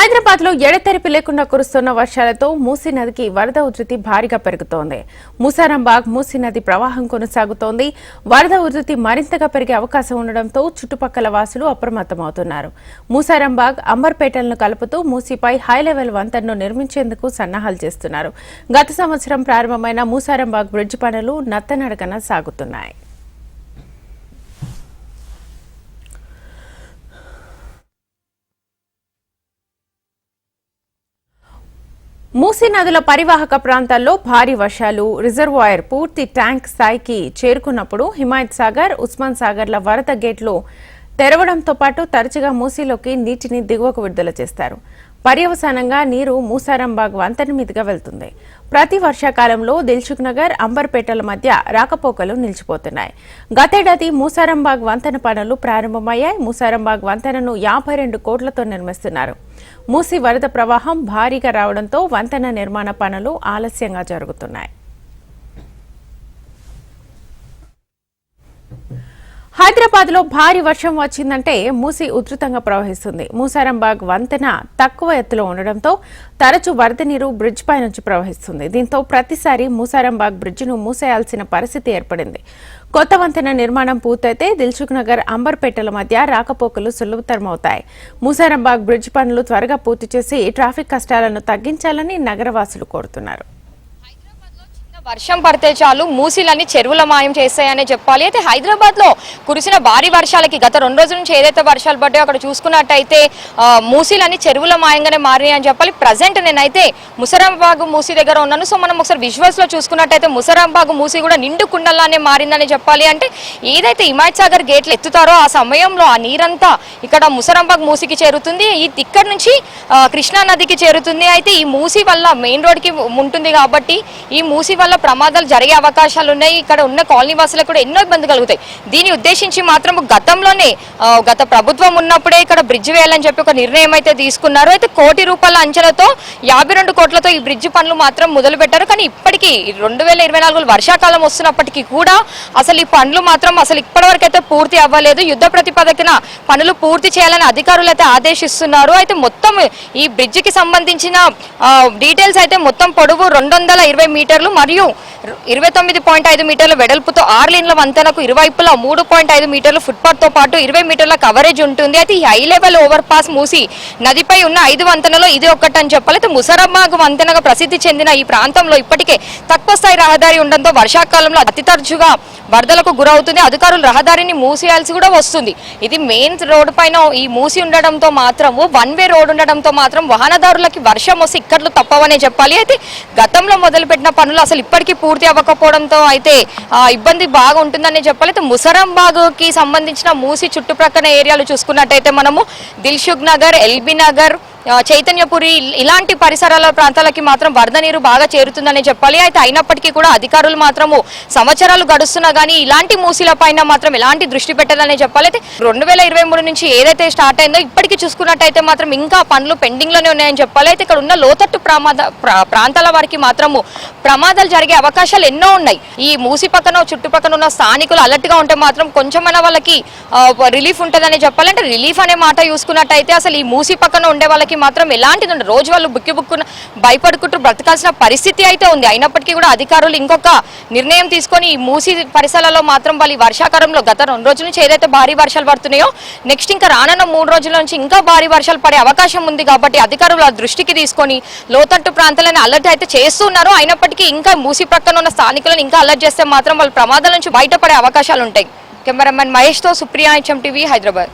హైదరాబాద్లో ఎడతెరిపి లేకుండా కురుస్తున్న వర్షాలతో మూసీ నదికి వరద ఉధృతి భారీగా పెరుగుతోంది. ముసారాంబాగ్ మూసీ నది ప్రవాహం కొనసాగుతోంది. వరద ఉధృతి మరింతగా పెరిగే అవకాశం ఉండడంతో చుట్టుపక్కల వాసులు అప్రమత్తమవుతున్నారు. మూసారంబాగ్ అంబర్పేటలను కలుపుతూ మూసీపై హైలెవెల్ వంతెనను నిర్మించేందుకు సన్నాహాలు చేస్తున్నారు. గత సంవత్సరం ప్రారంభమైన మూసారంబాగ్ బ్రిడ్జ్ పనులు నత్తనడకన సాగుతున్నాయి. మూసీ నదుల పరివాహక ప్రాంతాల్లో భారీ వర్షాలు రిజర్వాయర్ పూర్తి ట్యాంక్ స్థాయికి చేరుకున్నప్పుడు హిమాయత్ సాగర్ ఉస్మాన్ సాగర్ల వరద గేట్లు తెరవడంతో పాటు తరచుగా మూసీలోకి నీటిని దిగువకు విడుదల చేస్తారు. పర్యవసానంగా నీరు మూసారంబాగ్ వంతెన మీదుగా వెళ్తుంది. ప్రతి వర్షాకాలంలో దిల్సుఖ్ నగర్ అంబర్పేటల మధ్య రాకపోకలు నిలిచిపోతున్నాయి. గతేడాది మూసారంబాగ్ వంతెన పనులు ప్రారంభమయ్యాయి. మూసారంబాగ్ వంతెనను యాభై రెండు కోట్లతో నిర్మిస్తున్నారు. మూసి వరద ప్రవాహం భారీగా రావడంతో వంతెన నిర్మాణ పనులు ఆలస్యంగా జరుగుతున్నాయి. హైదరాబాద్లో భారీ వర్షం వచ్చిందంటే మూసి ఉధృతంగా ప్రవహిస్తుంది. మూసారంబాగ్ వంతెన తక్కువ ఎత్తులో ఉండడంతో తరచూ వరద నీరు బ్రిడ్జ్ పై నుంచి ప్రవహిస్తుంది. దీంతో ప్రతిసారి మూసారంబాగ్ బ్రిడ్జిను మూసేయాల్సిన పరిస్థితి ఏర్పడింది. కొత్త వంతెన నిర్మాణం పూర్తయితే దిల్సుఖ్ నగర్ అంబర్పేటల మధ్య రాకపోకలు సులభతరమవుతాయి. మూసారంబాగ్ బ్రిడ్జ్ పనులు త్వరగా పూర్తి చేసి ట్రాఫిక్ కష్టాలను తగ్గించాలని నగరవాసులు కోరుతున్నారు. వర్షం పడితే చాలు మూసీలన్నీ చెరువుల మాయం చేస్తాయనే చెప్పాలి. అయితే హైదరాబాద్లో కురిసిన భారీ వర్షాలకి గత రెండు రోజుల నుంచి ఏదైతే వర్షాలు పడ్డాయో అక్కడ చూసుకున్నట్టయితే మూసీలన్నీ చెరువుల మాయంగానే మారినాయి అని చెప్పాలి. ప్రజెంట్ నేనైతే ముసరాంబాగు మూసీ దగ్గర ఉన్నాను. సో మనం ఒకసారి విజువల్స్లో చూసుకున్నట్టయితే ముసరాంబాగు మూసీ కూడా నిండు కుండల్లానే మారిందని చెప్పాలి. అంటే ఏదైతే హిమాయత్ సాగర్ గేట్లు ఎత్తుతారో ఆ సమయంలో ఆ నీరంతా ఇక్కడ ముసరాంబాగ్ మూసీకి చేరుతుంది. ఈ ఇక్కడ నుంచి కృష్ణా నదికి చేరుతుంది. అయితే ఈ మూసీ వల్ల మెయిన్ రోడ్కి ఉంటుంది కాబట్టి ఈ మూసీ వల్ల ప్రమాదాలు జరిగే అవకాశాలు ఉన్నాయి. ఇక్కడ ఉన్న కాలనీ వాసులకు కూడా ఎన్నో ఇబ్బంది కలుగుతాయి. దీన్ని ఉద్దేశించి మాత్రం గతంలోనే గత ప్రభుత్వం ఉన్నప్పుడే ఇక్కడ బ్రిడ్జ్ వేయాలని చెప్పి ఒక నిర్ణయం అయితే తీసుకున్నారు. అయితే కోటి రూపాయల అంచనాతో యాభై రెండు కోట్లతో ఈ బ్రిడ్జ్ పనులు మాత్రం మొదలు పెట్టారు కానీ ఇప్పటికీ రెండు వేల ఇరవై నాలుగు వర్షాకాలం వస్తున్నప్పటికీ కూడా అసలు ఈ పనులు మాత్రం అసలు ఇప్పటివరకు అయితే పూర్తి అవ్వలేదు. యుద్ధ ప్రతిపాదకన పనులు పూర్తి చేయాలని అధికారులు అయితే ఆదేశిస్తున్నారు. అయితే మొత్తం ఈ బ్రిడ్జికి సంబంధించిన డీటెయిల్స్ అయితే మొత్తం పొడవు రెండు వందల ఇరవై మీటర్లు మరియు ఇరవై తొమ్మిది పాయింట్ ఐదు మీటర్ల వెడల్పుతో ఆరు లేన్ల వంతెనకు ఇరువైపులా మూడు పాయింట్ ఐదు మీటర్లు ఫుట్పాత్తో పాటు ఇరవై మీటర్ల కవరేజ్ ఉంటుంది. అయితే ఈ high level over pass Musi నదిపై ఉన్న ఐదు వంతెనలో ఇది ఒక్కటని చెప్పాలి. అయితే ముసరమ్మాగ్ వంతెనగా ప్రసిద్ధి చెందిన ఈ ప్రాంతంలో ఇప్పటికే తక్కువ స్థాయి రహదారి ఉండడంతో వర్షాకాలంలో అతి తరచుగా వరదలకు గురవుతుంది. అధికారులు రహదారిని మూసేయాల్సి కూడా వస్తుంది. ఇది మెయిన్ రోడ్డు పైన ఈ మూసి ఉండడంతో మాత్రము వన్ వే రోడ్ ఉండడంతో మాత్రం వాహనదారులకి వర్షం వస్తే ఇక్కట్లు తప్పవనే చెప్పాలి. అయితే గతంలో మొదలుపెట్టిన పనులు అసలు ఇప్పటికీ పూర్తి అవ్వకపోవడంతో అయితే ఇబ్బంది బాగా ఉంటుందని చెప్పలేదు ముసరంబాగ్కి సంబంధించిన మూసి చుట్టుప్రక్కల ఏరియాలు చూసుకున్నట్టయితే మనము దిల్షుక్ నగర్ ఎల్బీ నగర్ చైతన్యపురి ఇలాంటి పరిసరాల ప్రాంతాలకి మాత్రం వరద నీరు బాగా చేరుతుందని చెప్పాలి. అయితే అయినప్పటికీ కూడా అధికారులు మాత్రము సంవత్సరాలు గడుస్తున్నా కానీ ఇలాంటి మూసీల పైన మాత్రం ఎలాంటి దృష్టి పెట్టాలని చెప్పాలి. అయితే రెండు వేల ఇరవై మూడు నుంచి ఏదైతే స్టార్ట్ అయిందో ఇప్పటికీ చూసుకున్నట్టయితే మాత్రం ఇంకా పనులు పెండింగ్లోనే ఉన్నాయని చెప్పాలి. అయితే ఇక్కడ ఉన్న లోతట్టు ప్రమాద ప్రా- ప్రాంతాల వారికి మాత్రము ప్రమాదాలు జరిగే అవకాశాలు ఎన్నో ఉన్నాయి. ఈ మూసి పక్కన చుట్టుపక్కన ఉన్న స్థానికులు అలర్ట్గా ఉంటే మాత్రం కొంచెమైనా వాళ్ళకి రిలీఫ్ ఉంటుందని చెప్పాలంటే రిలీఫ్ అనే మాట చూసుకున్నట్టయితే అసలు ఈ మూసి పక్కన ఉండే వాళ్ళకి మాత్రం ఎలాంటిది ఉండదు. రోజు వాళ్ళు బుక్కి బుక్కున భయపడుకుంటూ బ్రతకాల్సిన పరిస్థితి అయితే ఉంది. అయినప్పటికీ కూడా అధికారులు ఇంకొక నిర్ణయం తీసుకొని ఈ మూసి పరిసరాలలో మాత్రం వాళ్ళు ఈ వర్షాకాలంలో గత రెండు రోజుల నుంచి ఏదైతే భారీ వర్షాలు పడుతున్నాయో నెక్స్ట్ ఇంకా రానున్న మూడు రోజుల నుంచి ఇంకా భారీ వర్షాలు పడే అవకాశం ఉంది కాబట్టి అధికారులు ఆ దృష్టికి తీసుకొని లోతట్టు ప్రాంతాలను అలర్ట్ అయితే చేస్తున్నారు అయినప్పటికీ ఇంకా మూసి ప్రక్కన ఉన్న స్థానికులను ఇంకా అలర్ట్ చేస్తే మాత్రం వాళ్ళు ప్రమాదాల నుంచి బయటపడే అవకాశాలు ఉంటాయి. కెమెరామెన్ మహేష్తో సుప్రియా హెచ్ఎం టీవీ హైదరాబాద్.